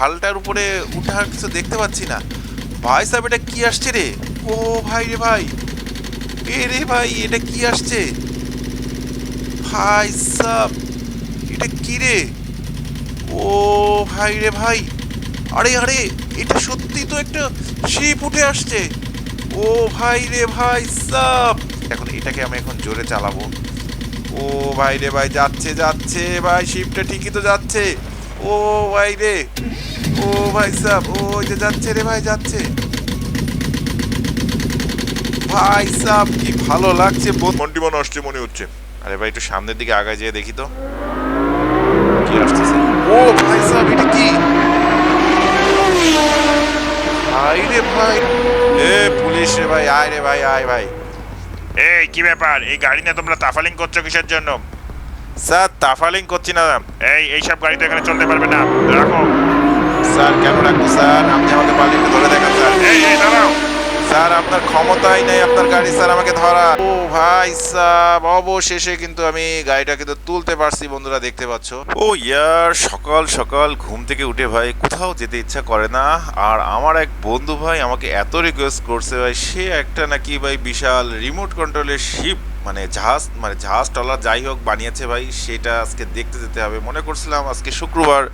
হালটার উপরে উঠার কিছু দেখতে পাচ্ছি না। ভাই সাহেব, এটা কি আসছে রে? ও ভাই রে ভাই। এ রে ভাই, এটা কি আসছে? ভাই সাহেব, এটা কি রে? ও ভাই রে ভাই। আরে আরে, এটা সত্যি তো একটা শিপ উঠে আসছে। ও ভাই রে ভাই সাব এখন এটাকে আমি এখন জোরে চালাবো। ও ভাই রে ভাই, যাচ্ছে যাচ্ছে, ভাই, শিপটা ঠিকই তো যাচ্ছে। ও ভাই রে। ও ভাই সাব ও যে যাচ্ছে রে ভাই যাচ্ছে। ভাই সাব কি ভালো লাগছে মন্টি মনে আসছে মনে হচ্ছে। আরে ভাই একটু সামনের দিকে আগায় যেয়ে দেখি তো। কি আসতেছে? ও ভাই সাব এটা কি? ভাই রে ভাই। এ পুলিশ রে ভাই আয় রে ভাই আয় ভাই। এই কি ব্যাপার? এই গাড়ি নিয়ে তোমরা তাফালিং করছ কিসের জন্য? স্যার তাফালিং করছি না। এই এইসব গাড়ি তো এখানে চলতে পারবে না। রাখো। স্যার, কেন রাখব স্যার? আপনি আমাকে পালিয়ে ধরে দেখান, স্যার। স্যার, আপনার ক্ষমতাই নেই, আপনার গাড়ি, স্যার, আমাকে ধরা। ও ভাই সাহ অবশেষে কিন্তু আমি গাড়িটা কিন্তু তুলতে পারছি, বন্ধুরা, দেখতে পাচ্ছ। ও ইয়ার, সকাল সকাল ঘুম থেকে উঠে ভাই, কোথাও যেতে ইচ্ছা করে না। আর আমার এক বন্ধু ভাই আমাকে এত রিকোয়েস্ট করছে ভাই, সে একটা নাকি ভাই বিশাল রিমোট কন্ট্রোলের শিপ মানে জাহাজ মানে জাহাজ টলার যাই হোক বানিয়েছে ভাই, সেটা আজকে দেখতে যেতে হবে। মনে করছিলাম আজকে শুক্রবার।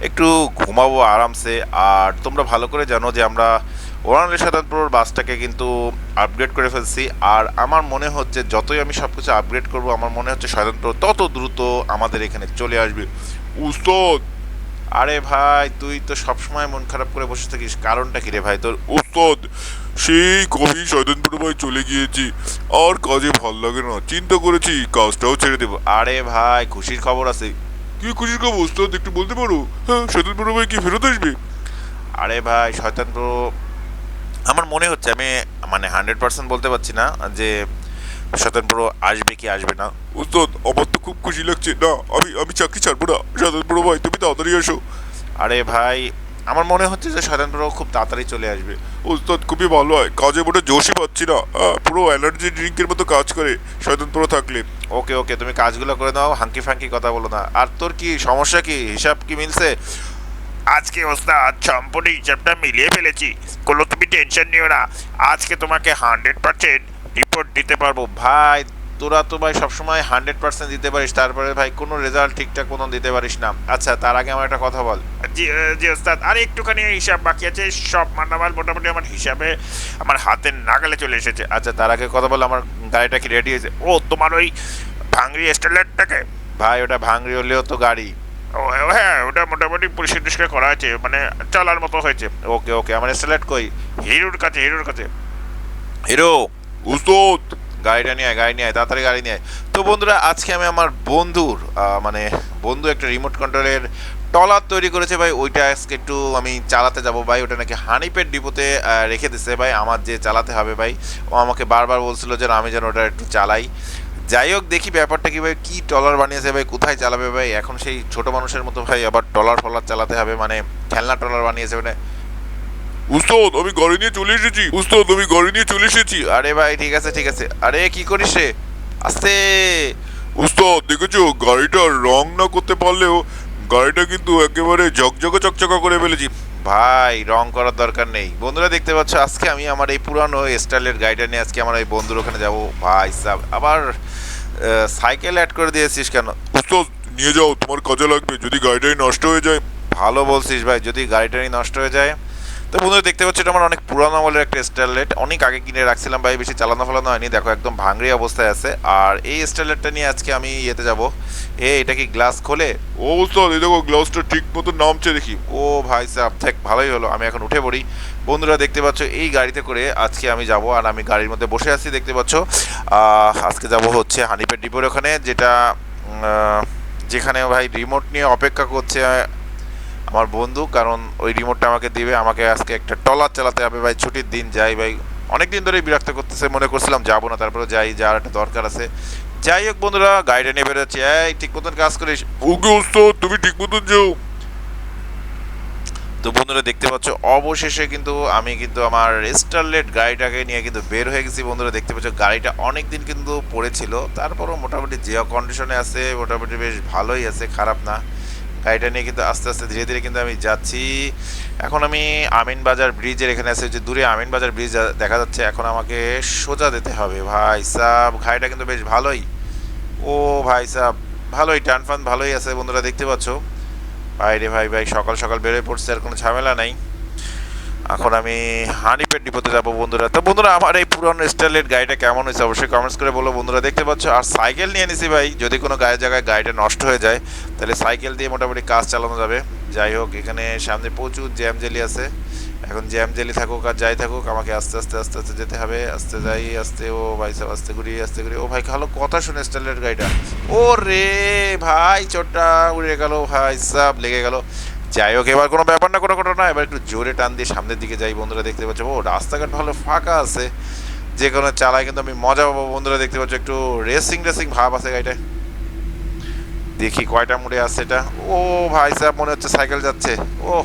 একটু ঘুমাবো আরামসে। আর তোমরা ভালো করে জানো যে আমরা ওরানলে শতানপুর বাসটাকে কিন্তু আপগ্রেড করে ফেলছি। আর আমার মনে হচ্ছে যতই আমি সব কিছু আপগ্রেড করব, আমার মনে হচ্ছে শয়তানপুর তত দ্রুত আমাদের এখানে চলে আসবে। উস্তাদ! আরে ভাই, তুই তো সবসময় মন খারাপ করে বসে থাকিস। কারণটা কি রে ভাই তোর? ওস্তাদ সেই কবি শয়তানপুর ভাই চলে গিয়েছি। আর কাজে ভালো লাগে না। চিন্তা করেছি, কাজটাও ছেড়ে দেবো। আরে ভাই, খুশির খবর আছে। কি খুশির খবর ওস্তাদ একটু বলতে পারো। হ্যাঁ শয়তানপুর ভাই কি ফেরত আসবে? আরে ভাই শয়তানপুর আমার মনে হচ্ছে আমি মানে হান্ড্রেড পার্সেন্ট বলতে পারছি না যে শয়তানপুর আসবে কি আসবে না। ওস্তাদ আমার তো খুব খুশি লাগছে। না আমি আমি চাকরি ছাড়বো না। শয়তানপুর ভাই তুমি তাড়াতাড়ি আসো আরে ভাই আমার মনে হচ্ছে যে শয়তানপুর খুব তাড়াতাড়ি চলে আসবে। ওস্তাদ খুবই ভালো হয়। কাজে মোটে জোশই পাচ্ছি না। পুরো এনার্জি ড্রিঙ্কের মতো কাজ করে শয়তানপুর থাকলে। ওকে ওকে তুমি কাজগুলো করে দাও হাঙ্কি ফাঙ্কি কথা বলো না। আর তোর কি সমস্যা কি? হিসাব কি মিলছে? আজকে ওস্তাদ সম্পূর্ণ হিসাবটা মিলিয়ে ফেলেছি। কোনো তুমি টেনশন নিও না। আজকে তোমাকে হান্ড্রেড পার্সেন্ট রিপোর্ট দিতে পারব। ভাই তোরা তো ভাই সবসময় হান্ড্রেড পার্সেন্ট দিতে পারিস তারপরে ভাই কোনো রেজাল্ট ঠিকঠাক মতো দিতে পারিস না। আচ্ছা তার আগে আমার একটা কথা বল। জি ওস্তাদ আর একটুখানি হিসাব বাকি আছে সব মানামাল মোটামুটি আমার হিসাবে আমার হাতের নাগালে চলে এসেছে। আচ্ছা তার আগে কথা বল আমার গাড়িটা কি রেডি হয়েছে? ও তোমার ওই ভাঙড়ি স্টেলারটাকে ভাই ওটা ভাঙড়ি হলেও তো গাড়ি। ও হ্যাঁ ওটা মোটামুটি পরিষ্কার টরিষ্কার করা আছে মানে চলার মতো হয়েছে। ওকে ওকে আমার স্টেলার কই? হিরোর কাছে হিরোর কাছে। হিরো ওস্তাদ! গাড়িটা নিয়ে আয়, গাড়ি নিয়ে তাড়াতাড়ি গাড়ি নিয়ে আয়। তো বন্ধুরা, আজকে আমি আমার বন্ধুর মানে বন্ধু একটা রিমোট কন্ট্রোলের টলার তৈরি করেছে ভাই। ওইটা আজকে একটু আমি চালাতে যাব ভাই। ওটা নাকি হানিপেট ডিপোতে রেখে দিছে ভাই। আমার যে চালাতে হবে ভাই, ও আমাকে বারবার বলছিল যে আমি যেন ওটা একটু চালাই। যাই হোক, দেখি ব্যাপারটা কি ভাই, কী টলার বানিয়েছে ভাই, কোথায় চালাবে ভাই? এখন সেই ছোট মানুষের মতো ভাই আবার টলার ফলার চালাতে হবে। মানে খেলনা টলার বানিয়েছে মানে উস্তাদ আমি গাড়ি নিয়ে চলে এসেছি। উস্তাদ আমি গাড়ি নিয়ে চলে এসেছি। আরে ভাই ঠিক আছে ঠিক আছে। আরে কি করিস রে? আস্তে। উস্তাদ দেখেছ? গাড়িটার রং না করতে পারলেও গাড়িটা কিন্তু একেবারে ঝকঝকে চকচকা করে ফেলেছি। ভাই রং করার দরকার নেই। বন্ধুরা দেখতে পাচ্ছ আজকে আমি আমার এই পুরানো স্টাইলের গাড়িটা নিয়ে আজকে আমার এই বন্ধুর ওখানে যাব। ভাই সাব আবার সাইকেল অ্যাড করে দিয়েছিস কেন? উস্তাদ নিয়ে যাও তোমার কাজে লাগবে। যদি গাড়িটাই নষ্ট হয়ে যায়। ভালো বলছিস ভাই যদি গাড়িটাই নষ্ট হয়ে যায় তো বন্ধুরা দেখতে পাচ্ছ এটা আমার অনেক পুরানো আমলের একটা স্টাইলেট অনেক আগে কিনে রাখছিলাম ভাই বেশি চালানো ফালানো হয়নি দেখো একদম ভাঙড়ি অবস্থায় আছে। আর এই স্টাইলেটটা নিয়ে আজকে আমি ইয়েতে যাব। এ এটা কি গ্লাস খোলে? ও উস্তাদ এই দেখো গ্লাসটা ঠিক মতো নামছে দেখি। ও ভাই সাহেব দেখ ভালোই হলো আমি এখন উঠে পড়ি। বন্ধুরা দেখতে পাচ্ছ এই গাড়িতে করে আজকে আমি যাব আর আমি গাড়ির মধ্যে বসে আছি দেখতে পাচ্ছ। আজকে যাব হচ্ছে হানিপেট ডিপোর ওখানে যেটা যেখানে ভাই রিমোট নিয়ে অপেক্ষা করছে আমার বন্ধু, কারণ ওই রিমোটটা আমাকে দিবে, আমাকে আজকে একটা টলার চালাতে হবে ভাই, ছুটির দিন যাই ভাই। অনেক দিন ধরেই বিরক্ত করতেছে, মনে করছিলাম যাব না তারপরে যাই, যাওয়ার একটা দরকার আছে। যাই হোক বন্ধুরা, গাড়িটা নিয়ে বেরোচ্ছি এই, ঠিক মতন কাজ করিস। ওকে তুমি ঠিক মতন যাও। তো বন্ধুরা, দেখতে পাচ্ছ, অবশেষে কিন্তু আমি কিন্তু আমার স্টারলেট গাড়িটাকে নিয়ে কিন্তু বের হয়ে গেছি। বন্ধুরা, দেখতে পাচ্ছ, গাড়িটা অনেক দিন কিন্তু পড়েছিল। তারপরও মোটামুটি যে কন্ডিশনে আছে, মোটামুটি বেশ ভালোই আছে, খারাপ না। গাড়িটা নিয়ে কিন্তু আস্তে আস্তে ধীরে ধীরে কিন্তু আমি যাচ্ছি। এখন আমি আমিন বাজার ব্রিজের এখানে আছে, যে দূরে আমিন বাজার ব্রিজ দেখা যাচ্ছে, এখন আমাকে সোজা দিতে হবে। ভাই সাব, গাড়িটা কিন্তু বেশ ভালোই। ও ভাই সাব, ভালোই, টান ফান ভালোই আছে বন্ধুরা, দেখতে পাচ্ছ? ভাই রে ভাই ভাই, সকাল সকাল বেরোয় পড়ছে, আর কোনো ঝামেলা নাই। এখন আমি হানিপেট ডিপোতে যাব বন্ধুরা। তো বন্ধুরা, আমার এই পুরনো স্টাইলের গাড়িটা কেমন হয়েছে অবশ্যই কমেন্টস করে বলো বন্ধুরা। দেখতে পাচ্ছ, আর সাইকেল নিয়ে নিছি ভাই। যদি কোনো গায়ের জায়গায় গাড়িটা নষ্ট হয়ে যায়, তাহলে সাইকেল দিয়ে মোটামুটি কাজ চালানো যাবে। যাই হোক, এখানে সামনে প্রচুর জ্যাম জেলি আছে। এখন জ্যাম জেলি থাকুক আর যাই থাকুক, আমাকে আস্তে আস্তে আস্তে আস্তে যেতে হবে। আস্তে যাই, আস্তে, ও ভাই সব আস্তে ঘুরি আস্তে ঘুরি। ও ভাই খালো কথা শুনে স্টাইলের গাড়িটা। ও রে ভাই চোটটা উড়ে গেল, ভাই সব লেগে গেল। যাই হোক, এবার কোনো ব্যাপার না, কোনো ঘটনা। এবার একটু জোরে টান দিয়ে সামনের দিকে যাই, বন্ধুরা দেখতে পাচ্ছ। ও, রাস্তাঘাট ভালো ফাঁকা আছে। যে কোনো চালায় কিন্তু আমি মজা পাবো, বন্ধুরা দেখতে পাচ্ছ। একটু রেসিং রেসিং ভাব আছে গাড়িটায়। দেখি কয়টা মুড়ে আছে এটা। ও ভাই সাহেব, মনে হচ্ছে সাইকেল যাচ্ছে। ও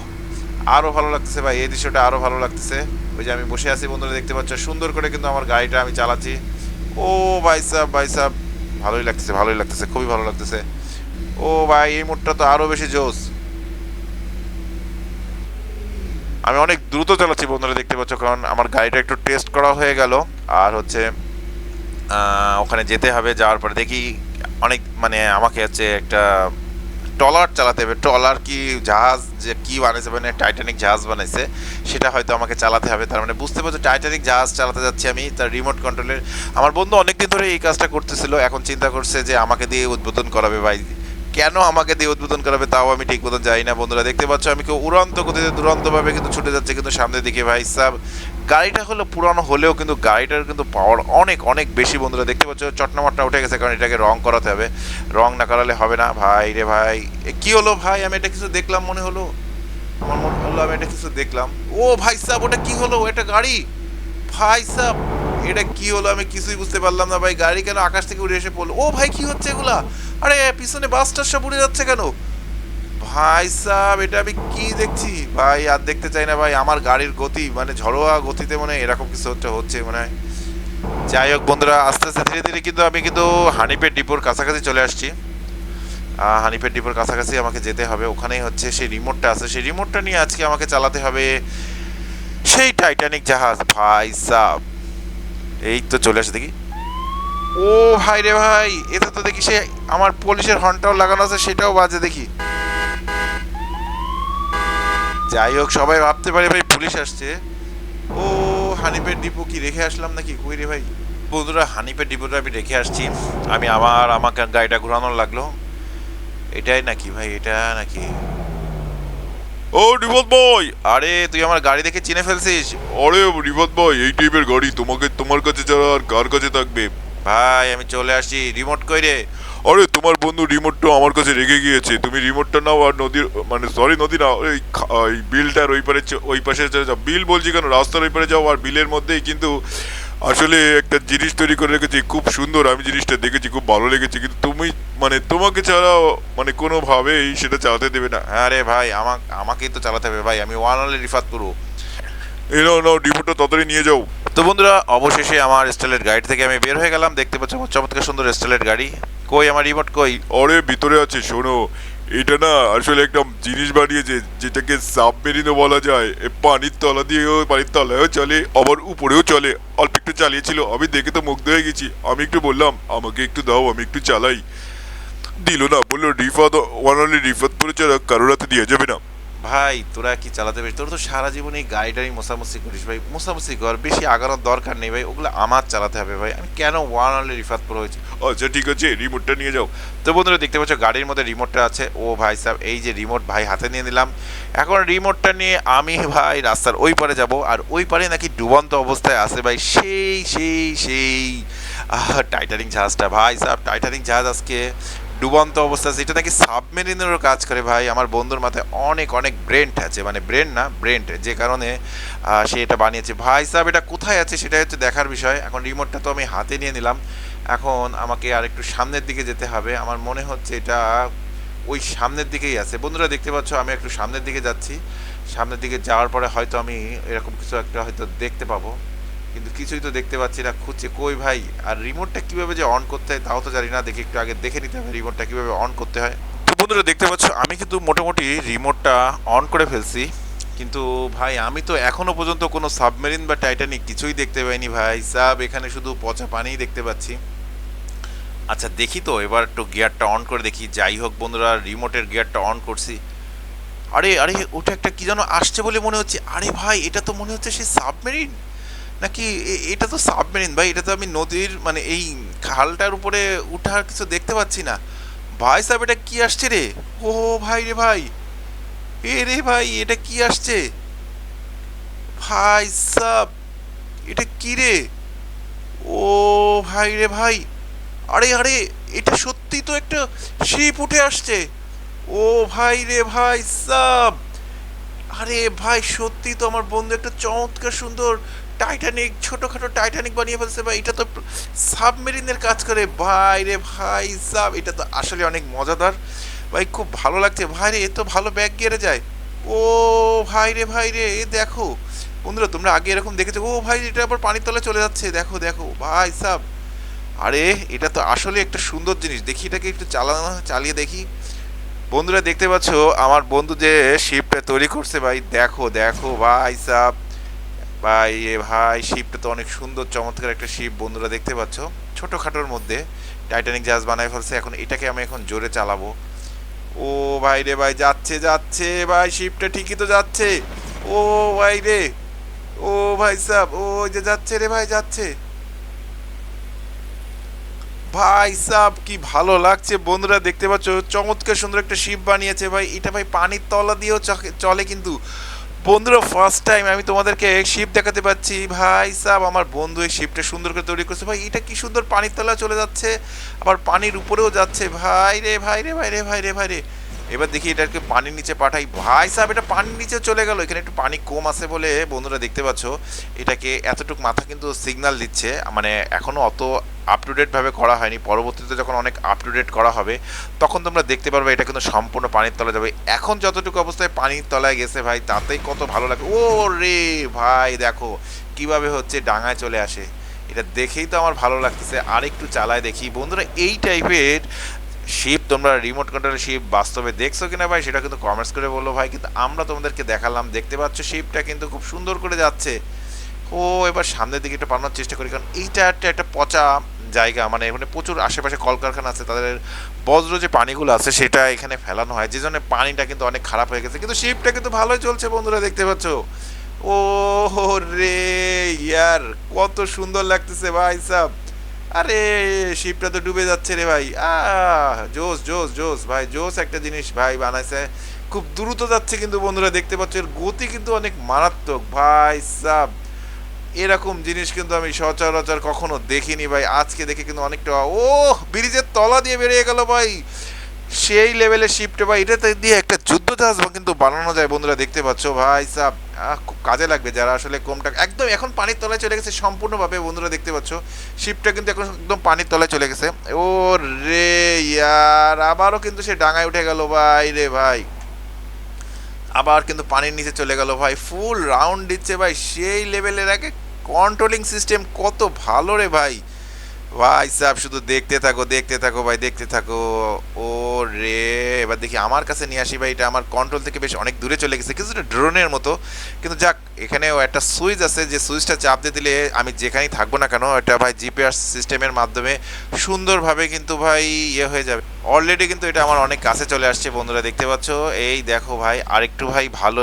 আরও ভালো লাগতেছে ভাই, এই দৃশ্যটা আরও ভালো লাগতেছে। ওই যে আমি বসে আছি, বন্ধুরা দেখতে পাচ্ছ। সুন্দর করে কিন্তু আমার গাড়িটা আমি চালাচ্ছি। ও ভাই সাহেব ভাই সাহেব, ভালোই লাগতেছে ভালোই লাগতেছে, খুবই ভালো লাগতেছে। ও ভাই, এই মুডটা তো আরও বেশি জোস। আমি অনেক দ্রুত চালাচ্ছি বন্ধুরা, দেখতে পাচ্ছ, কারণ আমার গাড়িটা একটু টেস্ট করা হয়ে গেল। আর হচ্ছে ওখানে যেতে হবে, যাওয়ার পরে দেখি অনেক মানে আমাকে হচ্ছে একটা ট্রলার চালাতে হবে। ট্রলার কি জাহাজ যে কী বানাইছে মানে টাইটানিক জাহাজ বানাইছে, সেটা হয়তো আমাকে চালাতে হবে। তার মানে বুঝতে পারছ, টাইটানিক জাহাজ চালাতে যাচ্ছি আমি, তার রিমোট কন্ট্রোলের আমার বন্ধু অনেকদিন ধরে এই কাজটা করতেছিল, এখন চিন্তা করছে যে আমাকে দিয়ে উদ্বোধন করাবে ভাই। কেন আমাকে দিয়ে উদ্বোধন করাবে তাও আমি ঠিক মতন যাই না, বন্ধুরা। দেখতে পাচ্ছ, আমি কেউ উড়ন্ত গতিতে, দুরন্তভাবে কিন্তু ছুটে যাচ্ছে কিন্তু সামনের দিকে, ভাই সাব। গাড়িটা হলো পুরানো হলেও কিন্তু গাড়িটার কিন্তু পাওয়ার অনেক অনেক বেশি, বন্ধুরা। দেখতে পাচ্ছ চটনামটনা উঠে গেছে কারণ এটাকে রং করাতে হবে। রং না করালে হবে না। ভাই রে ভাই কি হলো ভাই? আমি এটা কিছু দেখলাম মনে হলো। আমার মনে হলো আমি এটা কিছু দেখলাম। ও ভাই সাব, ওটা কি হলো? এটা গাড়ি। ভাই সাব এটা কি হলো? আমি কিছুই বুঝতে পারলাম না ভাই। গাড়ি কেন আকাশ থেকে উড়ে এসে পড়ল? ও ভাই, কি হচ্ছে এগুলা? আরে, পিছনে বাসটা সব উড়ে যাচ্ছে কেন? ভাই সাব, এটা আমি কি দেখছি? ভাই, আর দেখতে চাই না ভাই। আমার গাড়ির গতি মানে ঝড়োয়া গতিতে মনে এরকম কিছু হচ্ছে মনে হয়। যাই হোক বন্ধুরা, আস্তে আস্তে ধীরে ধীরে কিন্তু আমি কিন্তু হানিপেট ডিপোর কাছাকাছি চলে আসছি। হানিপেট ডিপোর কাছাকাছি আমাকে যেতে হবে। ওখানেই হচ্ছে সেই রিমোটটা আছে। সেই রিমোটটা নিয়ে আজকে আমাকে চালাতে হবে সেই টাইটানিক জাহাজ। ভাই সাব এই তো চলে আসে দেখি। ও ভাই রে ভাই এতে তো দেখি সে আমার পুলিশের হর্নটাও লাগানো আছে, সেটাও বাজে দেখি। যাই হোক, সবাই ভাবতে পারে ভাই পুলিশ আসছে। ও হানিপের ডিপো কি রেখে আসলাম নাকি? কই রে ভাই? বন্ধুরা হানিপের ডিপোটা আমি রেখে আসছি। আমি আমার, আমাকে গাড়িটা ঘোরানোর লাগল। এটাই নাকি ভাই, এটা নাকি? ও রিপোর্ট বয় আরে, তুই আমার গাড়ি দেখে চিনে ফেলছিস? আরে রিপোর্ট বয় এই টাইপের গাড়ি তোমাকে তোমার কাছে ছাড়া আর কার কাছে থাকবে? ভাই, আমি চলে আসছি, রিমোট কই রে? আরে, তোমার বন্ধু রিমোটটা আমার কাছে রেখে গিয়েছে। তুমি রিমোটটা নাও আর নদীর মানে সরি নদী না, ওই বিলটার ওই পারে ওই পাশে চলে যাও। বিল বলছি কেন? রাস্তার ওই পারে যাও আর বিলের মধ্যেই কিন্তু আসলে একটা জিনিস তৈরি করে রেখেছি খুব সুন্দর। আমি জিনিসটা দেখেছি খুব ভালো লেগেছে কিন্তু তুমি মানে তোমাকে ছাড়া মানে কোনোভাবেই সেটা চালাতে দেবে না। হ্যাঁ রে ভাই আমাকে আমাকেই তো চালাতে হবে ভাই আমি ওয়ান অনলি রিফাত পুরো এই নাও রিমোটটা তাড়াতাড়ি নিয়ে যাও। তো বন্ধুরা অবশেষে আমার স্টাইলের গাড়ি থেকে আমি বের হয়ে গেলাম দেখতে পাচ্ছ আমার চমৎকার সুন্দর স্টাইলের গাড়ি। কই আমার রিমোট কই? আরে ভিতরে আছে শোনো। এটা না আসলে একটা জিনিস বানিয়েছে, যেটাকে সাবমেরিনও বলা যায়। পানির তলা দিয়েও, পানির তলায়ও চলে, আবার উপরেও চলে। অল্প একটু চালিয়েছিল, আমি দেখে তো মুগ্ধ হয়ে গেছি। আমি একটু বললাম, আমাকে একটু দাও, আমি একটু চালাই। দিল না, বলল, রিফাত ওয়ান অনলি রিফাত পরে ছাড়া কারোর হাতে দিয়ে যাবে না। ভাই তোরা কি চালাতে পারিস তোর তো সারা জীবন এই গাড়িটাই মোসামুসি করিস ভাই। মোসামুসি কর বেশি আগানোর দরকার নেই ভাই। ওগুলো আমার চালাতে হবে ভাই। আমি কেন ওয়ান অনলি রিফাত পুরো হয়েছি? আচ্ছা ঠিক আছে রিমোটটা নিয়ে যাও। তো বন্ধুরা দেখতে পাচ্ছ গাড়ির মধ্যে রিমোটটা আছে। ও ভাই সাহেব এই যে রিমোট ভাই হাতে নিয়ে নিলাম। এখন রিমোটটা নিয়ে আমি ভাই রাস্তার ওই পারে যাব। আর ওই পারে নাকি ডুবন্ত অবস্থায় আছে ভাই। সেই সেই সেই আহ, টাইটানিক জাহাজটা। ভাই সাহেব টাইটানিক জাহাজ আজকে ডুবন্ত অবস্থা আছে। এটা নাকি সাবমেরিনেরও কাজ করে ভাই। আমার বন্ধুর মাথায় অনেক অনেক ব্রেন্ট আছে। মানে ব্রেন না ব্রেন্ট যে কারণে সে এটা বানিয়েছে। ভাই সাহেব, এটা কোথায় আছে সেটা হচ্ছে দেখার বিষয়। এখন রিমোটটা তো আমি হাতে নিয়ে নিলাম। এখন আমাকে আর একটু সামনের দিকে যেতে হবে। আমার মনে হচ্ছে এটা ওই সামনের দিকেই আছে। বন্ধুরা, দেখতে পাচ্ছ, আমি একটু সামনের দিকে যাচ্ছি। সামনের দিকে যাওয়ার পরে হয়তো আমি এরকম কিছু একটা হয়তো দেখতে পাবো। কিন্তু কিছুই তো দেখতে পাচ্ছি না, খুঁজছে কই ভাই, আর রিমোটটা কীভাবে যে অন করতে হয় তাও তো জানি না, দেখি একটু আগে দেখে নিতে হবে রিমোটটা কীভাবে অন করতে হয়। তো বন্ধুরা দেখতে পাচ্ছ, আমি কিন্তু মোটামুটি রিমোটটা অন করে ফেলছি, কিন্তু ভাই আমি তো এখনও পর্যন্ত কোনো সাবমেরিন বা টাইটানিক কিছুই দেখতে পাইনি ভাই, সাব এখানে শুধু পচা পানিই দেখতে পাচ্ছি। আচ্ছা দেখি তো, এবার একটু গিয়ারটা অন করে দেখি, যাই হোক বন্ধুরা রিমোটের গিয়ারটা অন করছি। আরে আরে, ওটা একটা কি যেন আসছে বলে মনে হচ্ছে, আরে ভাই, এটা তো মনে হচ্ছে সেই সাবমেরিন নাকি এটা তো সাবমেরিন ভাই, এটা তো আমি নদীর মানে এই খালটার উপরে উঠার কিছু দেখতে পাচ্ছি না। ভাই সাহেব, এটা কি আসছে রে? ও ভাই রে ভাই, এ রে ভাই, এটা কি আসছে? ভাই সাব এটা কি রে? ও ভাই রে ভাই, আরে আরে, এটা সত্যি তো একটা শিপ উঠে আসছে। ও ভাই রে ভাই সাব আরে ভাই, সত্যি তো আমার বন্ধু একটা চমৎকার সুন্দর টাইটানিক ছোটখাটো টাইটানিক বানিয়ে ফেলছে ভাই। এটা তো সাবমেরিনের কাজ করে। ভাই রে ভাই সাব এটা তো আসলে অনেক মজাদার। ভাই, খুব ভালো লাগছে। ভাই রে, এ তো ভালো ব্যাগ গেড়ে যায়। ও ভাই রে ভাই রে, এ দেখো। বন্ধুরা, তোমরা আগে এরকম দেখেছ। ও ভাই, এটা আবার পানির তলে চলে যাচ্ছে। দেখো দেখো। ভাই সাব আরে, এটা তো আসলে একটা সুন্দর জিনিস। দেখি এটাকে একটু চালানো, চালিয়ে দেখি। বন্ধুরা দেখতে পাচ্ছ, আমার বন্ধু যে শিপটা তৈরি করছে ভাই, দেখো দেখো, ভাই সাহ ভাই এ ভাই শিপটা তো অনেক সুন্দর, চমৎকার একটা শিপ বন্ধুরা দেখতে পাচ্ছ। ছোটোখাটোর মধ্যে টাইটানিক জাহাজ বানায় ফেলছে, এখন এটাকে আমি এখন জোরে চালাবো। ও ভাই রে ভাই, যাচ্ছে যাচ্ছে, ভাই শিপটা ঠিকই তো যাচ্ছে। ও ভাই রে, ও ভাই সাহ ও যে যাচ্ছে রে ভাই, যাচ্ছে। ভাই সাব, কি ভালো লাগছে। বন্ধুরা, দেখতে পাচ্ছ, চমৎকার সুন্দর একটা শিপ বানিয়েছে ভাই। এটা ভাই পানির তলা দিয়েও চলে কিন্তু। বন্ধুরা ফার্স্ট টাইম আমি তোমাদেরকে শিপ দেখাতে পাচ্ছি। ভাই সাব, আমার বন্ধু এই শিপটা সুন্দর করে তৈরি করছে। ভাই, এটা কি সুন্দর পানির তলা চলে যাচ্ছে, আবার পানির উপরেও যাচ্ছে। ভাই রে ভাই রে ভাই রে ভাই রে ভাই রে। এবার দেখি এটাকে পানির নিচে পাঠাই। ভাই সাহেব, এটা পানির নিচে চলে গেল। এখানে একটু পানি কম আছে বলে বন্ধুরা দেখতে পাচ্ছ, এটাকে এতটুক মাথা কিন্তু সিগন্যাল দিচ্ছে। মানে এখনও অত আপ টু ডেট ভাবে করা হয়নি। পরবর্তীতে যখন অনেক আপ টু ডেট করা হবে, তখন তোমরা দেখতে পারবে এটা কিন্তু সম্পূর্ণ পানির তলায় যাবে। এখন যতটুকু অবস্থায় পানির তলায় গেছে ভাই, তাতেই কত ভালো লাগে ও রে ভাই, দেখো কীভাবে হচ্ছে ডাঙায় চলে আসে। এটা দেখেই তো আমার ভালো লাগতেছে। আর একটু চালায় দেখি। বন্ধুরা, এই টাইপের শিপ তোমরা রিমোট কন্ট্রোল শিপ বাস্তবে দেখছ কিনা ভাই, সেটা কিন্তু কমেন্টস করে বলল ভাই। কিন্তু আমরা তোমাদেরকে দেখালাম, দেখতে পাচ্ছ শিপটা কিন্তু খুব সুন্দর করে যাচ্ছে। ও, এবার সামনের দিকে একটু পালানোর চেষ্টা করি, কারণ এইটা একটা একটা পচা জায়গা। মানে এখানে প্রচুর আশেপাশে কলকারখানা আছে, তাদের বজ্র যে পানিগুলো আছে, সেটা এখানে ফেলানো হয়। যে জন্য পানিটা কিন্তু অনেক খারাপ হয়ে গেছে। কিন্তু শিপটা কিন্তু ভালোই চলছে বন্ধুরা, দেখতে পাচ্ছ? ও রে, ইয়ার, কত সুন্দর লাগতেছে ভাই সাহ আরে শিপটা তো ডুবে যাচ্ছে রে ভাই। আহ জোস জোস জোস ভাই জোস একটা জিনিস ভাই বানাইছে। খুব দ্রুত যাচ্ছে কিন্তু বন্ধুরা, দেখতে পাচ্ছ এর গতি কিন্তু অনেক মারাত্মক। ভাই সাব, এরকম জিনিস কিন্তু আমি সচরাচর কখনো দেখিনি ভাই। আজকে দেখে কিন্তু অনেকটা ও ব্রিজের তলা দিয়ে বেরিয়ে গেল ভাই। সেই লেভেলে শিপটা ভাই এটা দিয়ে একটা যুদ্ধ জাহাজ কিন্তু বানানো যায় বন্ধুরা দেখতে পাচ্ছ। ভাই সাব আহ, খুব কাজে লাগবে যারা আসলে কম একদম এখন পানির তলায় চলে গেছে সম্পূর্ণভাবে বন্ধুরা দেখতে পাচ্ছ। শিপটা কিন্তু এখন একদম পানির তলায় চলে গেছে। ও রে ইয়ার আবারও কিন্তু সে ডাঙায় উঠে গেল ভাই রে ভাই। আবার কিন্তু পানির নিচে চলে গেল ভাই। ফুল রাউন্ড দিচ্ছে ভাই। সেই লেভেলের আগে কন্ট্রোলিং সিস্টেম কত ভালো রে ভাই। ভাই সাহেব শুধু দেখতে থাকো দেখতে থাকো ভাই, দেখতে থাকো। ও রে এবার দেখি আমার কাছে নিয়ে আসি ভাই, এটা আমার কন্ট্রোল থেকে বেশ অনেক দূরে চলে গেছে কিছুটা ড্রোনের মতো। কিন্তু যাক, এখানেও একটা সুইচ আছে, যে সুইচটা চাপ দিয়ে দিলে আমি যেখানেই থাকব না কেন, এটা ভাই জিপিআর সিস্টেমের মাধ্যমে সুন্দরভাবে কিন্তু ভাই ইয়ে হয়ে যাবে। অলরেডি কিন্তু এটা আমার অনেক কাছে চলে আসছে, বন্ধুরা দেখতে পাচ্ছ। এই দেখো ভাই, আরেকটু ভাই ভালো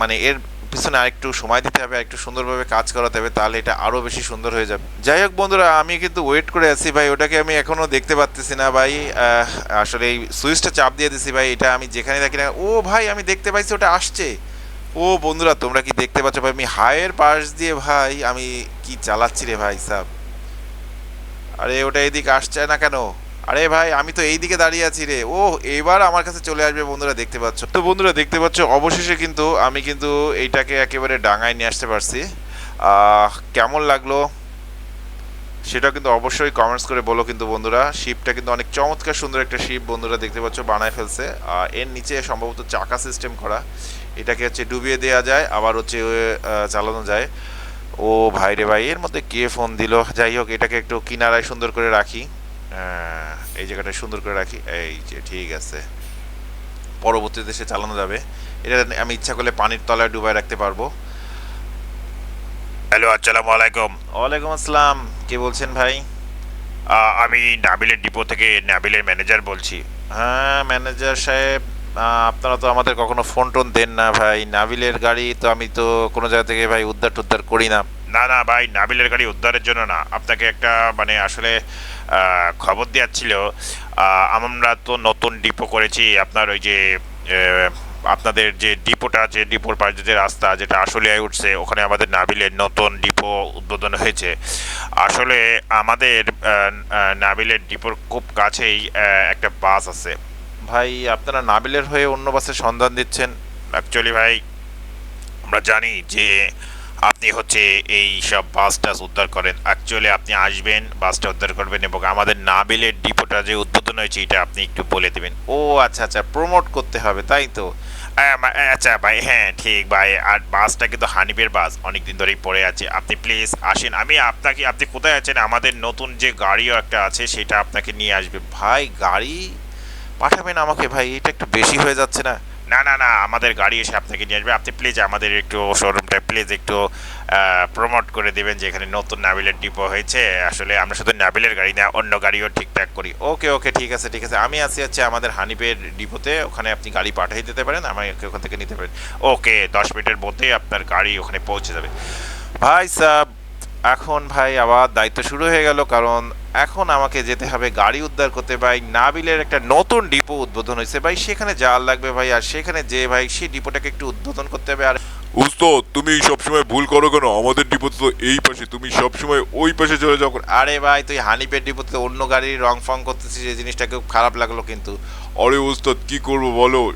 মানে এর পিছনে আরেকটু সময় দিতে হবে, আরেকটু সুন্দরভাবে কাজ করাতে হবে, তাহলে এটা আরও বেশি সুন্দর হয়ে যাবে। যাই হোক বন্ধুরা, আমি কিন্তু ওয়েট করে আছি ভাই, ওটাকে আমি এখনও দেখতে পাচ্তেছি না ভাই। আসলে এই সুইচটা চাপ দিয়ে দিছি ভাই, এটা আমি যেখানে দেখি না ও ভাই, আমি দেখতে পাইছি ওটা আসছে। ও বন্ধুরা, তোমরা কি দেখতে পাচ্ছ ভাই, আমি হায়ের পাশ দিয়ে ভাই, আমি কি চালাচ্ছি রে ভাই সাহ আরে, ওটা এদিকে আসছে না কেন? আরে ভাই, আমি তো এই দিকে দাঁড়িয়ে আছি রে। ও এবার আমার কাছে চলে আসবে বন্ধুরা, দেখতে পাচ্ছ। তো বন্ধুরা, দেখতে পাচ্ছ, অবশেষে কিন্তু আমি কিন্তু এইটাকে একেবারে ডাঙায় নিয়ে আসতে পারছি। কেমন লাগল? সেটা কিন্তু অবশ্যই কমেন্টস করে বলো কিন্তু বন্ধুরা। শিপটা কিন্তু অনেক চমৎকার সুন্দর একটা শিপ বন্ধুরা, দেখতে পাচ্ছ, বানায় ফেলছে। এর নিচে সম্ভবত চাকা সিস্টেম করা। এটাকে হচ্ছে ডুবিয়ে দেওয়া যায়, আবার হচ্ছে চালানো যায়। ও ভাইরে ভাই, এর মধ্যে কে ফোন দিল? যাই হোক, এটাকে একটু কিনারায় সুন্দর করে রাখি। এই জায়গাটা সুন্দর করে রাখি। এই যে ঠিক আছে। পরবর্তীতে সে চালানো যাবে। এটা আমি ইচ্ছা করলে পানির তলায় ডুবাই রাখতে পারব। হ্যালো আসসালামু আলাইকুম। ওয়ালাইকুম আসসালাম। কে বলছেন ভাই? আমি নাবিলের ডিপো থেকে নাবিলের ম্যানেজার বলছি। হ্যাঁ ম্যানেজার সাহেব আপনারা তো আমাদের কখনো ফোন টোন দেন না ভাই। নাবিলের গাড়ি তো আমি তো কোনো জায়গা থেকে ভাই উদ্ধার টুদ্ধার করি না। না না ভাই, নাবিলের গাড়ি উদ্ধারের জন্য না। আপনাকে একটা মানে আসলে খবর দেওয়ার ছিল আমরা তো নতুন ডিপো করেছি, আপনার ওই যে আপনাদের যে ডিপোটা আছে, ডিপোর পাশে যে রাস্তা, যেটা আশুলিয়ায় উঠছে, ওখানে আমাদের নাবিলের নতুন ডিপো উদ্বোধন হয়েছে। আসলে আমাদের নাবিলের ডিপোর খুব কাছেই একটা বাস আছে। ভাই, আপনারা নাবিলের হয়ে অন্য বাসের সন্ধান দিচ্ছেন? অ্যাকচুয়ালি ভাই, আমরা জানি যে আপনি হচ্ছে এই সব বাস টাস উদ্ধার করেন। অ্যাকচুয়ালি আপনি আসবেন বাসটা উদ্ধার করবেন এবং আমাদের নাবিলের ডিপোটা যে উদ্বোধন হয়েছে এটা আপনি একটু বলে দেবেন। ও আচ্ছা আচ্ছা প্রমোট করতে হবে তাই তো? আচ্ছা ভাই হ্যাঁ ঠিক ভাই আর বাসটা কিন্তু হানিফের বাস অনেক দিন ধরেই পড়ে আছে। আপনি প্লিজ আসেন। আমি আপনাকে আপনি কোথায় আছেন? আমাদের নতুন যে গাড়িও একটা আছে সেটা আপনাকে নিয়ে আসবে। ভাই গাড়ি পাঠাবেন আমাকে ভাই এটা একটু বেশি হয়ে যাচ্ছে না? না না না, আমাদের গাড়ি এসে আপনাকে নিয়ে আসবে। আপনি প্লিজ আমাদের একটু শোরুমটা প্লিজ একটু প্রমোট করে দেবেন যে এখানে নতুন নাবিলের ডিপো হয়েছে। আসলে আমরা শুধু নাবিলের গাড়ি না, অন্য গাড়িও ঠিকঠাক করি। ওকে ওকে ঠিক আছে ঠিক আছে। আমি আছি হচ্ছে আমাদের হানিপের ডিপোতে ওখানে আপনি গাড়ি পাঠিয়ে দিতে পারেন, আমাকে ওখান থেকে নিতে পারেন। ওকে দশ মিনিটের মধ্যেই আপনার গাড়ি ওখানে পৌঁছে যাবে। ভাই সাহ এখন ভাই আবার দায়িত্ব শুরু হয়ে গেল কারণ এখন আমাকে যেতে হবে গাড়ি উদ্ধার করতে। ভাই নাবিলের একটা নতুন ডিপো উদ্বোধন হয়েছে। ভাই সেখানে যাওয়ার লাগবে ভাই আর সেখানে যে ভাই সেই ডিপোটাকে একটু উদ্বোধন করতে হবে। আর উস্তাদ তুমি সবসময় ভুল করো কেন? আমাদের ডিপো তো এই পাশে তুমি সবসময় ওই পাশে চলে যাও। আরে ভাই তুই হানিপের ডিপোতে অন্য গাড়ির রং ফং করতেছিস এই জিনিসটা খুব খারাপ লাগল কিন্তু। আরে উস্তাদ কি করব বলো?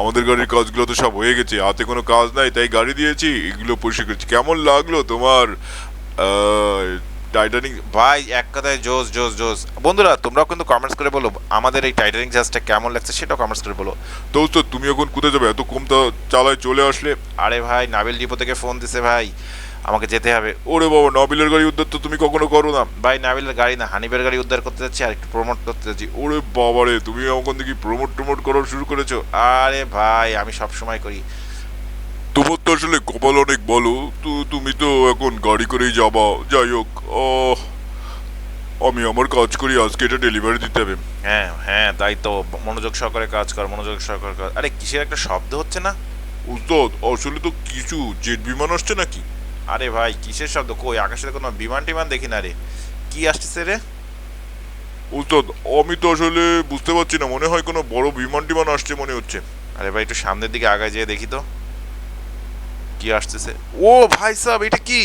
আমাদের গাড়ির কাজগুলো তো সব হয়ে গেছে হাতে কোনো কাজ নাই তাই গাড়ি দিয়েছি এগুলো পরিষ্কার করছি। কেমন লাগল তোমার? টাইটানিক ভাই এক কথায় জোস জোস জোস বন্ধুরা তোমরাও কিন্তু কমেন্টস করে বলো আমাদের এই টাইটানিক জাহাজটা কেমন লাগছে সেটাও কমেন্টস করে বলো। তো উস্তাদ তুমি এখন কোথায় যাবে? এত কমতা চালায় চলে আসলে। আরে ভাই নাবিল ডিপো থেকে ফোন দিছে ভাই। আমাকে যেতে হবে। ওরে বাবা নবিলের গাড়ি উদ্ধার তো তুমি কখনো করো না। ভাই নাবিলের গাড়ি না হানিবের গাড়ি উদ্ধার করতে যাচ্ছি আর একটু প্রমোট করতে যাচ্ছি। ওরে বাবারে তুমি এখন দেখি প্রমোট টমোট করা শুরু করেছ। আরে ভাই আমি সব সময় করি। তোমার তো আসলে কপাল অনেক বলো। তো তুমি তো এখন গাড়ি করেই যাবা। যাই হোক আমি আমার কাজ করি আজকে এটা ডেলিভারি দিতে হবে। হ্যাঁ হ্যাঁ তাই তো। মনোযোগ সহকারে কাজ কর মনোযোগ সহকারে কাজ। আরে কিসের একটা শব্দ হচ্ছে না? উস্তাদ আসলে তো কিছু জেট বিমান আসছে নাকি? আরে ভাই কিসের শব্দ? কই আকাশে কোনো বিমান টিমান দেখি না রে। কি আসতেছে রে? উস্তাদ আমি তো আসলে বুঝতে পারছি না। মনে হয় কোনো বড় বিমান টিমান আসছে মনে হচ্ছে। আরে ভাই একটু সামনের দিকে আগায় যেয়ে দেখি তো। কি আসতেছে। ও ভাই সাহেব এটা কি?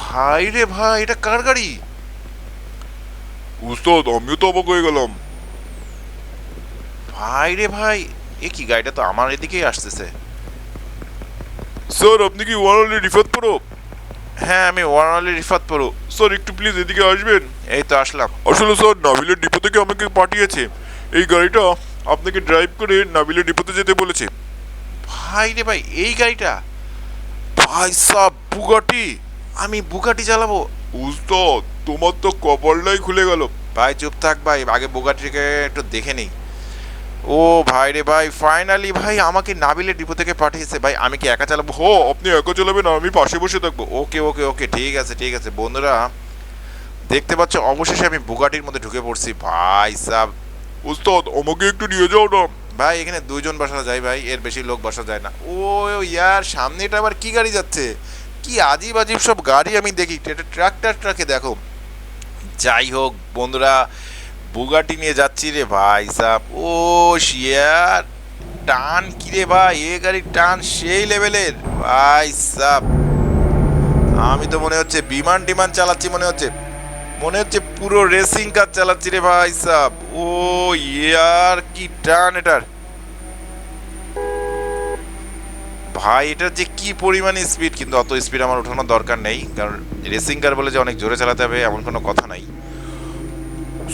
ভাই রে ভাই এটা কার গাড়ি? উস্তাদ আমিও তো অবাক হয়ে গেলাম। ভাই রে ভাই এ কি গাড়িটা তো আমার এদিকেই আসতেছে। স্যার আপনি কি ওয়ানলি রিফাত পড়ো হ্যাঁ আমি ওয়ারালি রিফাত পড়ু স্যার একটু প্লিজ এদিকে আসবেন। এই তো আসলাম। আসলে স্যার নাবিলের ডিপো থেকে আমাকে পাঠিয়েছে? এই গাড়িটা আপনাকে ড্রাইভ করে নাবিলের ডিপোতে যেতে বলেছে। ভাই রে ভাই এই গাড়িটা। ভাই সাব বুগাটি। আমি বুগাটি চালাবো। উস্তাদ তোমার তো কপালটাই খুলে গেল। ভাই চুপ থাক ভাই আগে বুগাটিকে একটু দেখে নেই। ও ভাই রে ভাই ফাইনালি ভাই আমাকে নাবিলের ডিপো থেকে পাঠিয়েছে। ভাই আমি কি একা চালাবো? হো আপনি একা চালাবেন আমি পাশে বসে থাকব। ওকে ওকে ওকে ঠিক আছে ঠিক আছে। বন্ধুরা দেখতে পাচ্ছ অবশেষে আমি বুগাটির মধ্যে ঢুকে পড়ছি। ভাই সাব। উস্তাদ আমাকে একটু নিয়ে যাও না। ভাই, এখানে দুইজন বসা যায় ভাই, এর বেশি লোক বসা যায় না। ও ইয়ার, সামনেটা আবার কি গাড়ি যাচ্ছে? কি আজিব আজিব সব গাড়ি আমি দেখি। এটা ট্রাকে দেখো। যাই হোক, বন্ধুরা, বুগাটি নিয়ে যাচ্ছি রে ভাই সাব। ও, শিয়ার, টান কি রে ভাই? এ গাড়ির টান সেই লেভেলের। ভাই সাব, আমি তো মনে হচ্ছে বিমান টিমান চালাচ্ছি মনে হচ্ছে। মনে হচ্ছে পুরো রেসিং কার চালাচ্ছি রে ভাই সাব ও ইয়ার কি টান এটার। ভাই এটার যে কি পরিমাণে স্পিড কিন্তু অত স্পিড আমার ওঠানোর দরকার নেই কারণ রেসিং কার বলে যে অনেক জোরে চালাতে হবে এমন কোনো কথা নাই।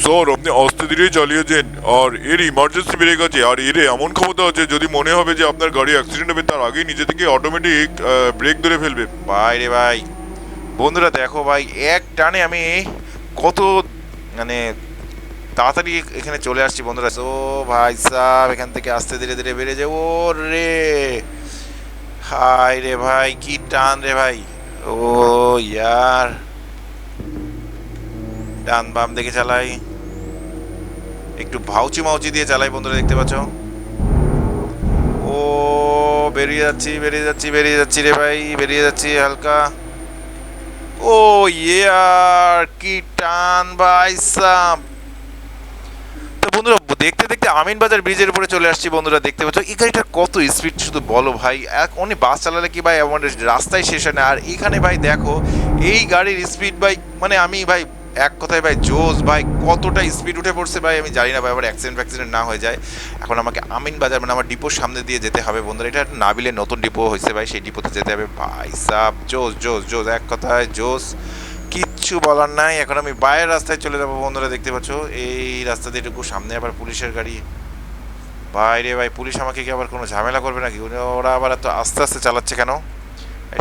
স্যার আপনি আস্তে ধীরে চালিয়ে যান আর এর ইমার্জেন্সি ব্রেক আছে আর এর এমন ক্ষমতা আছে যদি মনে হবে যে আপনার গাড়ি অ্যাক্সিডেন্ট হবে তার আগেই নিজে থেকে অটোমেটিক ব্রেক ধরে ফেলবে। ভাই রে ভাই বন্ধুরা দেখো ভাই এক টানে আমি কত মানে তাড়াতাড়ি এখানে চলে আসছি বন্ধুরা। ও ভাই সাহ এখান থেকে আস্তে ধীরে ধীরে বেড়ে ও রে হাই রে ভাই, কি টান রে ভাই। ও ইয়ার, ডান বাম দেখে চালাই। একটু ভাউচি মাউচি দিয়ে চালাই বন্ধুরা, দেখতে পাচ্ছ। ও, বেরিয়ে যাচ্ছি বেরিয়ে যাচ্ছি বেরিয়ে যাচ্ছি রে ভাই, বেরিয়ে যাচ্ছি হালকা। ও ইয়ার, কি টান ভাই সাম তো বন্ধুরা, দেখতে দেখতে আমিন বাজার ব্রিজের উপরে চলে আসছি বন্ধুরা, দেখতে পাচ্ছ? এই গাড়িটার কত স্পিড শুধু বলো ভাই। এক অনেক বাস চালালে কি ভাই এমন রাস্তায় শেষ হয় না? আর এখানে ভাই দেখো, এই গাড়ির স্পিড ভাই মানে আমি ভাই এক কথায় ভাই জোস ভাই, কতটা স্পিড উঠে পড়ছে ভাই, আমি জানি না ভাই, আবার অ্যাক্সিডেন্ট ফ্যাক্সিডেন্ট না হয়ে যায়। এখন আমাকে আমিন বাজার মানে আমার ডিপোর সামনে দিয়ে যেতে হবে বন্ধুরা। এটা একটা নাবিলের নতুন ডিপো হয়েছে ভাই, সেই ডিপোতে যেতে হবে। ভাই সাব জোস জোস জোস এক কথায় জোস কিচ্ছু বলার নাই, এখন আমি বাইরের রাস্তায় চলে যাব বন্ধুরা, দেখতে পাচ্ছ? এই রাস্তা দিয়ে ঢুকবো, সামনে আবার পুলিশের গাড়ি। বাইরে ভাই, পুলিশ আমাকে কি আবার কোনো ঝামেলা করবে নাকি? ওরা আবার এত আস্তে আস্তে চালাচ্ছে কেন?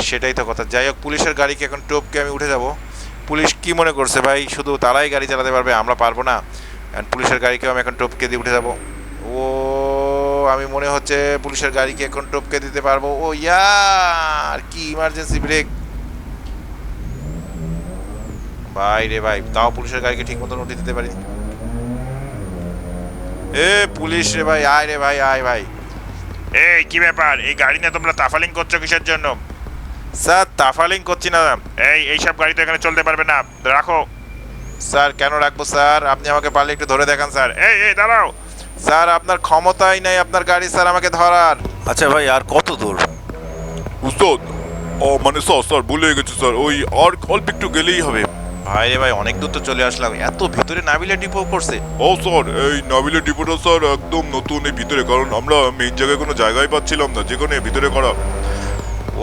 সেটাই তো কথা। যাই হোক, পুলিশের গাড়িকে এখন টোপকে আমি উঠে যাব। পুলিশ কি মনে করছে? ভাই, শুধু তারাই গাড়ি চালাতে পারবে, আমরা পারব না। And পুলিশের গাড়িকেও আমি এখন টোপকে দিয়ে উঠে যাব। ও, আমি মনে হচ্ছে পুলিশের গাড়িকে এখন টোপকে দিতে পারব। ও, ইয়ার, কি ইমার্জেন্সি ব্রেক ভাই রে ভাই, তাও পুলিশের গাড়িকে ঠিক মতন উঠে দিতে পারি এ, পুলিশ রে ভাই, আয় রে ভাই, আয় ভাই। এই, কি ব্যাপার? এই গাড়ি নিয়ে তোমরা তাফালিং করছ কিসের জন্য? স্যার তাফালিং করছি না। এই এইসব গাড়ি তো এখানে চলতে পারবে না। রাখো। স্যার কেন রাখব স্যার? আপনি আমাকে পারলে একটু ধরে দেখান স্যার। এই এই দাঁড়াও। স্যার আপনার ক্ষমতাই নাই আপনার গাড়ি স্যার আমাকে ধরার। আচ্ছা ভাই আর কত দূর? উস্তাদ ও মানে স্যার স্যার ভুলে গেছে স্যার। ওই আর অল্প একটু গেলেই হবে। ভাই রে ভাই অনেক দূর তো চলে আসলাম। এত ভিতরে নাবিলে ডিপো করছে। ও স্যার এই নাবিলের ডিপোটা স্যার একদম নতুন এই ভিতরে কারণ আমরা মেইন জায়গায় কোনো জায়গায় পাচ্ছিলাম না যেখানে ভিতরে করা।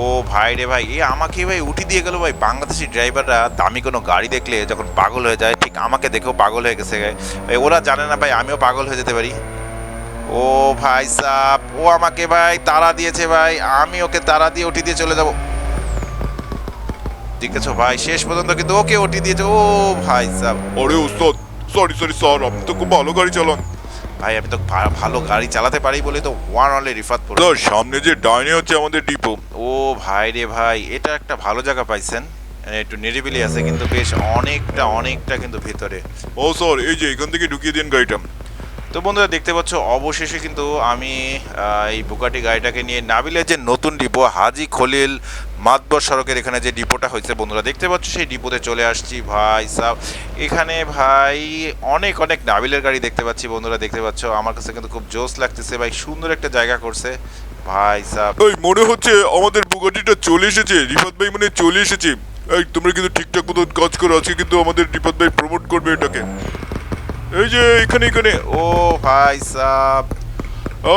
ও ভাই রে ভাই, এ আমাকে ভাই উঠি দিয়ে গেল ভাই। বাংলাদেশি ড্রাইভাররা দামি কোনো গাড়ি দেখলে যখন পাগল হয়ে যায়, ঠিক আমাকে দেখেও পাগল হয়ে গেছে ভাই, ওরা জানে না ভাই, আমিও পাগল হয়ে যেতে পারি। ও ভাই সাপ, ও আমাকে ভাই তারা দিয়েছে ভাই, আমি ওকে তারা দিয়ে উঠি দিয়ে চলে যাব। ঠিক আছে ভাই, শেষ পর্যন্ত কিন্তু ওকে উঠি দিয়েছে ও ভাই সাপ। আরে উস্তাদ সরি সরি স্যার আপনি তো খুব ভালো গাড়ি চালান। ভাই আমি তো ভালো গাড়ি চালাতে পারি বলে তো ওয়ান অনলি রিফাত পড়ি তো সামনে যে ডাইনে হচ্ছে আমাদের ডিপো ও ভাই রে ভাই এটা একটা ভালো জায়গা পাইছেন। একটু নিরিবিলি আছে কিন্তু বেশ অনেকটা অনেকটা কিন্তু ভিতরে। ও স্যার এই যে এখান থেকে ঢুকিয়ে দিন গাড়িটা। তো বন্ধুরা দেখতে পাচ্ছ, অবশেষে কিন্তু আমি এই বুকাটি গাড়িটাকে নিয়ে নাবিলের যে নতুন ডিপো, হাজি খলিল মাতবর সড়কের এখানে যে ডিপোটা হয়েছে বন্ধুরা, দেখতে পাচ্ছ, সেই ডিপোতে চলে আসছি ভাই সাহ এখানে ভাই অনেক অনেক নাবিলের গাড়ি দেখতে পাচ্ছি বন্ধুরা, দেখতে পাচ্ছ, আমার কাছে কিন্তু খুব জোস লাগতেছে ভাই, সুন্দর একটা জায়গা করছে ভাই সাহ এই, মনে হচ্ছে আমাদের বুগাটিটা চলে এসেছে, রিফাত ভাই মানে চলে এসেছে। এই, তোমরা কিন্তু ঠিকঠাক মতো কাজ করো, আজকে কিন্তু আমাদের রিফাত ভাই প্রমোট করবে এটাকে। এই যে এখানে এখানে। ও ভাই সাহ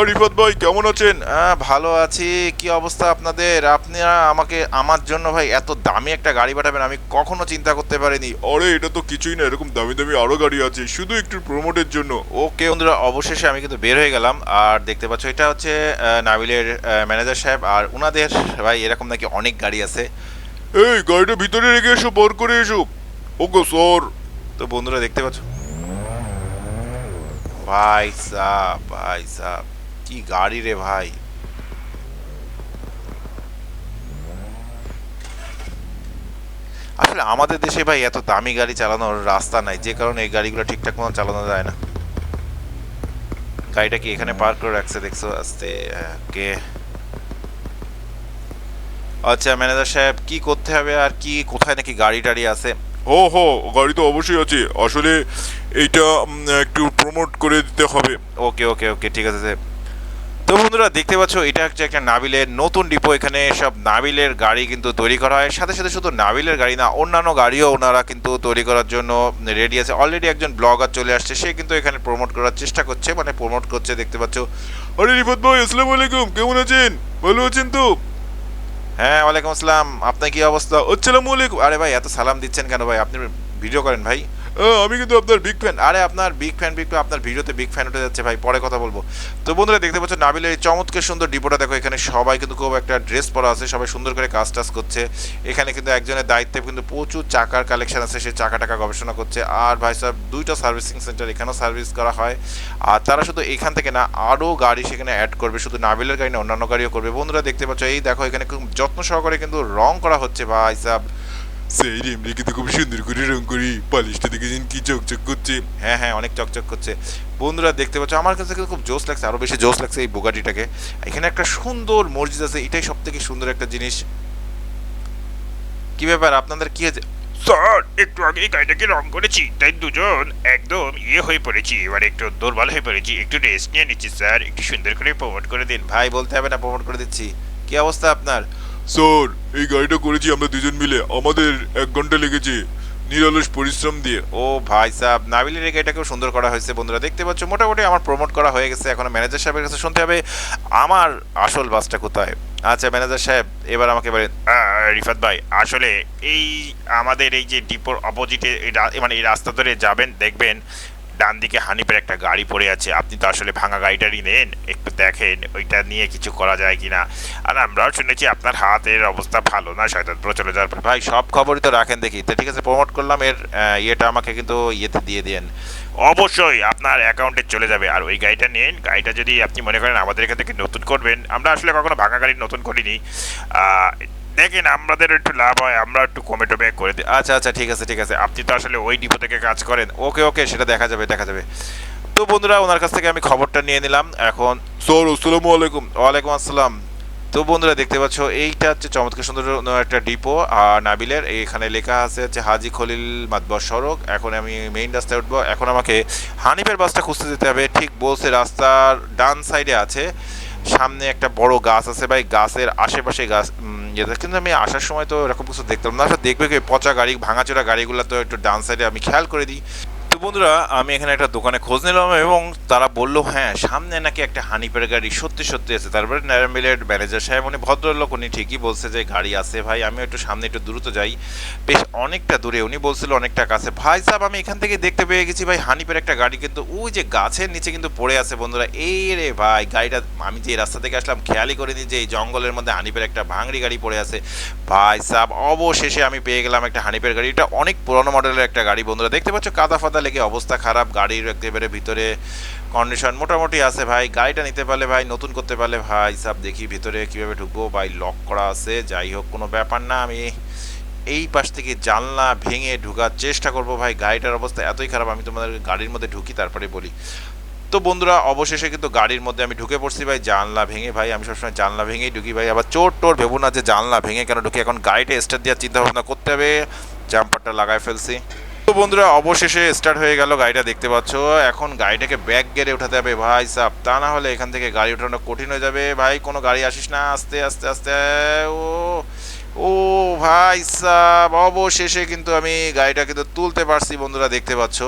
রিফাত ভাই কেমন আছেন? আহ, ভালো আছি। কি অবস্থা আপনাদের? আপনারা আমাকে আমার জন্য ভাই এত দামি একটা গাড়ি পাঠাবেন আমি কখনো চিন্তা করতে পারিনি। আরে এটা তো কিছুই না এরকম দামি দামি আরও গাড়ি আছে শুধু একটু প্রমোটের জন্য। ওকে বন্ধুরা অবশেষে আমি কিন্তু বের হয়ে গেলাম। আর দেখতে পাচ্ছ এটা হচ্ছে নাবিলের ম্যানেজার সাহেব। আর ওনাদের ভাই এরকম নাকি অনেক গাড়ি আছে। এই গাড়িটা ভিতরে রেখে এসো বর করে এসো। ওকে সর তো বন্ধুরা দেখতে পাচ্ছ? ভাই সাহ ভাই সাহ। কি গাড়ি রে ভাই? আসলে আমাদের দেশে ভাই এত দামি গাড়ি চালানোর রাস্তা নাই যে কারণে এই গাড়িগুলো ঠিকঠাক মতো চালানো যায় না। গাড়িটা কি এখানে পার্ক করে রাখছে দেখছ? আস্তে কে আচ্ছা ম্যানেজার সাহেব কি করতে হবে আর কি কোথায় নাকি গাড়ি টাড়ি আছে? হো হো, গাড়ি তো অবশ্যই আছে। আসলে এইটা একটু প্রমোট করে দিতে হবে। ওকে ওকে ওকে, ঠিক আছে, স্যার। তো বন্ধুরা, দেখতে পাচ্ছ, এটা হচ্ছে একটা নাবিলের নতুন ডিপো। এখানে সব নাবিলের গাড়ি কিন্তু তৈরি করা হয়। সাথে সাথে শুধু নাবিলের গাড়ি না, অন্যান্য গাড়িও ওনারা কিন্তু তৈরি করার জন্য রেডি আছে। অলরেডি একজন ব্লগার চলে আসছে। সে কিন্তু এখানে প্রমোট করার চেষ্টা করছে। মানে প্রমোট করছে, দেখতে পাচ্ছ। আরে রিফাত ভাই, আসসালামু আলাইকুম। কেমন আছেন? ভালো আছেন তো? হ্যাঁ ওয়ালাইকুম আসসালাম। আপনার কি অবস্থা? আসসালামু আলাইকুম আরে ভাই, এত সালাম দিচ্ছেন কেন ভাই? আপনি ভিডিও করেন ভাই। আমি কিন্তু আপনার বিগ ফ্যান আরে, আপনার বিগ ফ্যান বিগ আপনার ভিডিওতে বিগ ফ্যান উঠে যাচ্ছে ভাই, পরে কথা বলব। তো বন্ধুরা, দেখতে পাচ্ছ নাবিলের এই চমৎকার সুন্দর ডিপোটা। দেখো, এখানে সবাই কিন্তু খুব একটা ড্রেস পরা আছে, সবাই সুন্দর করে কাজ টাজ করছে। এখানে কিন্তু একজনের দায়িত্বে কিন্তু প্রচুর চাকার কালেকশন আছে সেই চাকা টাকা গবেষণা করছে। আর ভাই সাহেব, দুইটা সার্ভিসিং সেন্টার এখানেও সার্ভিস করা হয়। আর তারা শুধু এখান থেকে না আরও গাড়ি সেখানে অ্যাড করবে, শুধু নাবিলের গাড়ি না, অন্যান্য গাড়িও করবে। বন্ধুরা, দেখতে পাচ্ছ, এই দেখো, এখানে খুব যত্ন সহকারে কিন্তু রং করা হচ্ছে ভাই সাহেব। সেই রে আমরা কিন্তু খুব সুন্দর করে রং করি পালিশটা দেখেছেন কি চকচক করছে। হ্যাঁ হ্যাঁ অনেক চকচক করছে। বন্ধুরা দেখতে পাচ্ছ আমার কাছে কিন্তু খুব জোস লাগছে আরও বেশি জোস লাগছে এই বোগাটিটাকে। এখানে একটা সুন্দর মসজিদ আছে এটাই সব থেকে সুন্দর একটা জিনিস। কি ব্যাপার আপনাদের কি হয়েছে? স্যার একটু আগে গাড়িটাকে রং করেছি তাই দুজন একদম ইয়ে হয়ে পড়েছি এবার একটু দুর্বল হয়ে পড়েছি একটু রেস্ট নিয়ে নিচ্ছি স্যার একটু সুন্দর করে প্রমোট করে দিন। ভাই বলতে হবে না প্রমোট করে দিচ্ছি। কি অবস্থা আপনার? স্যার, এই গাড়িটা করেছি আমরা দুজন মিলে। আমাদের এক ঘণ্টা লেগেছে। নিরলস পরিশ্রম দিয়ে। ও ভাই সাহেব, নাবিলের এই গাড়িটাকেও সুন্দর করা হয়েছে বন্ধুরা। দেখতে পাচ্ছ, মোটামুটি আমার প্রমোট করা হয়ে গেছে। এখন ম্যানেজার সাহেবের কাছে শুনতে হবে, আমার আসল বাসটা কোথায়? আচ্ছা ম্যানেজার সাহেব, এবার আমাকে বলেন রিফাত ভাই, আসলে এই আমাদের এই যে ডিপোর অপোজিটে মানে এই রাস্তা ধরে যাবেন, দেখবেন ডান দিকে হানিপের একটা গাড়ি পড়ে আছে। আপনি তো আসলে ভাঙা গাড়িটারই নেন। একটু দেখেন ওইটা নিয়ে কিছু করা যায় কিনা আর আমরাও শুনেছি আপনার হাতের অবস্থা ভালো না শয়তানপুর চলে যাওয়ার পর। ভাই সব খবরই তো রাখেন দেখি। তো ঠিক আছে প্রমোট করলাম। এর ইয়েটা আমাকে কিন্তু ইয়েতে দিয়ে দেন। অবশ্যই আপনার অ্যাকাউন্টে চলে যাবে। আর ওই গাড়িটা নিন। গাড়িটা যদি আপনি মনে করেন আমাদের এখান থেকে নতুন করবেন আমরা আসলে কখনো ভাঙা গাড়ি নতুন করিনি। দেখেন আমাদের একটু লাভ হয় আমরা একটু কমে টমে করে দিই। আচ্ছা আচ্ছা ঠিক আছে ঠিক আছে। আপনি তো আসলে ওই ডিপো থেকে কাজ করেন। ওকে ওকে সেটা দেখা যাবে দেখা যাবে। তো বন্ধুরা ওনার কাছ থেকে আমি খবরটা নিয়ে নিলাম। এখন স্যার আসসালামু আলাইকুম। ওয়ালাইকুম আসসালাম। তো বন্ধুরা দেখতে পাচ্ছ এইটা হচ্ছে চমৎকার সুন্দর একটা ডিপো। আর নাবিলের এখানে লেখা আছে হচ্ছে হাজি খলিল মাতবর সড়ক। এখন আমি মেইন রাস্তায় উঠবো। এখন আমাকে হানিফের বাসটা খুঁজতে যেতে হবে। ঠিক বলছে রাস্তার ডান সাইডে আছে। সামনে একটা বড় গাছ আছে ভাই। গাছের আশেপাশে গাছ উম, কিন্তু আমি আসার সময় তো এরকম কিছু দেখতাম না। আসলে দেখবে কি পচা গাড়ি ভাঙাচোরা গাড়িগুলো তো একটু ডান সাইডে আমি খেয়াল করে দিই। তো বন্ধুরা, আমি এখানে একটা দোকানে খোঁজ নিলাম এবং তারা বলল হ্যাঁ সামনে নাকি একটা হানিপের গাড়ি সত্যি সত্যি আছে। তারপরে ন্যারামিলের ম্যানেজার সাহেব, উনি ভদ্রলোক, উনি ঠিকই বলছে যে গাড়ি আছে ভাই আমি একটু সামনে একটু দ্রুত যাই। বেশ অনেকটা দূরে, উনি বলছিল অনেকটা কাছে। ভাই সাহেব, আমি এখান থেকে দেখতে পেয়ে গেছি ভাই হানিপের একটা গাড়ি, কিন্তু ওই যে গাছের নিচে কিন্তু পড়ে আছে বন্ধুরা। এই রে ভাই, গাড়িটা, আমি যে রাস্তা থেকে আসলাম, খেয়ালই করিনি যে এই জঙ্গলের মধ্যে হানিপের একটা ভাঙড়ি গাড়ি পড়ে আছে। ভাই সাহেব, অবশেষে আমি পেয়ে গেলাম একটা হানিপের গাড়ি এটা অনেক পুরনো মডেলের একটা গাড়ি বন্ধুরা, দেখতে পাচ্ছ কাদা ফাদা লেগে অবস্থা খারাপ? গাড়ির একেবারে ভিতরে কন্ডিশন মোটামুটি আছে ভাই। গাড়িটা নিতে পারলে ভাই, নতুন করতে পারলে ভাই সাহেব দেখি ভিতরে কীভাবে ঢুকবো। ভাই লক করা আছে। যাই হোক, কোনো ব্যাপার না। আমি এই পাশ থেকে জানলা ভেঙে ঢুকার চেষ্টা করব ভাই। গাড়িটার অবস্থা এতই খারাপ, আমি তোমাদের গাড়ির মধ্যে ঢুকি, তারপরে বলি। তো বন্ধুরা, অবশেষে কিন্তু গাড়ির মধ্যে আমি ঢুকে পড়ছি ভাই। জানলা ভেঙে ভাই, আমি সবসময় জানলা ভেঙেই ঢুকি ভাই। আবার চোর টোর ভেবো না যে জানলা ভেঙে কেন ঢুকি। এখন গাড়িটা স্টার্ট দেওয়ার চিন্তা ভাবনা করতে হবে। জাম্পারটা লাগায় ফেলছি। তো বন্ধুরা, অবশেষে স্টার্ট হয়ে গেল গাড়িটা দেখতে পাচ্ছ। এখন গাড়িটাকে ব্যাক গেড়ে উঠাতে হবে ভাই সাপ তা না হলে এখান থেকে গাড়ি ওঠানো কঠিন হয়ে যাবে। ভাই, কোনো গাড়ি আসিস না। আস্তে আস্তে আস্তে। ও ও ভাই সাব, অবশেষে কিন্তু আমি গাড়িটা কিন্তু তুলতে পারছি বন্ধুরা দেখতে পাচ্ছ।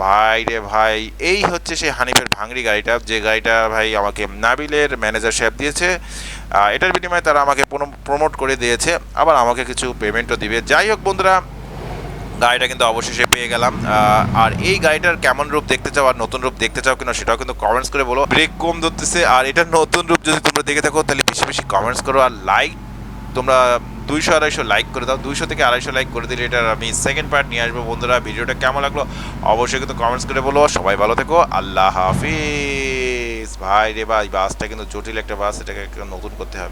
ভাই রে ভাই, এই হচ্ছে সেই হানিফের ভাঙড়ি গাড়িটা। যে গাড়িটা ভাই আমাকে নাবিলের ম্যানেজার সাহেব দিয়েছে। এটার বিনিময়ে তারা আমাকে প্রমোট করে দিয়েছে। আবার আমাকে কিছু পেমেন্টও দিবে। যাই হোক বন্ধুরা গাড়িটা কিন্তু অবশেষে পেয়ে গেলাম। আর এই গাড়িটার কেমন রূপ দেখতে চাও আর নতুন রূপ দেখতে চাও কিনা সেটাও কিন্তু কমেন্টস করে বলো। ব্রেক কম ধরতেছে আর এটার নতুন রূপ যদি তোমরা দেখে থাকো তাহলে বেশি বেশি কমেন্টস করো আর লাইক তোমরা দুইশো আড়াইশো লাইক করে দাও। দুইশো থেকে আড়াইশো লাইক করে দিলে এটার আমি সেকেন্ড পার্ট নিয়ে আসব। বন্ধুরা, ভিডিওটা কেমন লাগল অবশ্যই কিন্তু কমেন্টস করে বলো। সবাই ভালো থেকো। আল্লাহ হাফিজ। ভাই রে ভাই, বাসটা কিন্তু জটিল একটা বাস, এটাকে নতুন করতে হবে।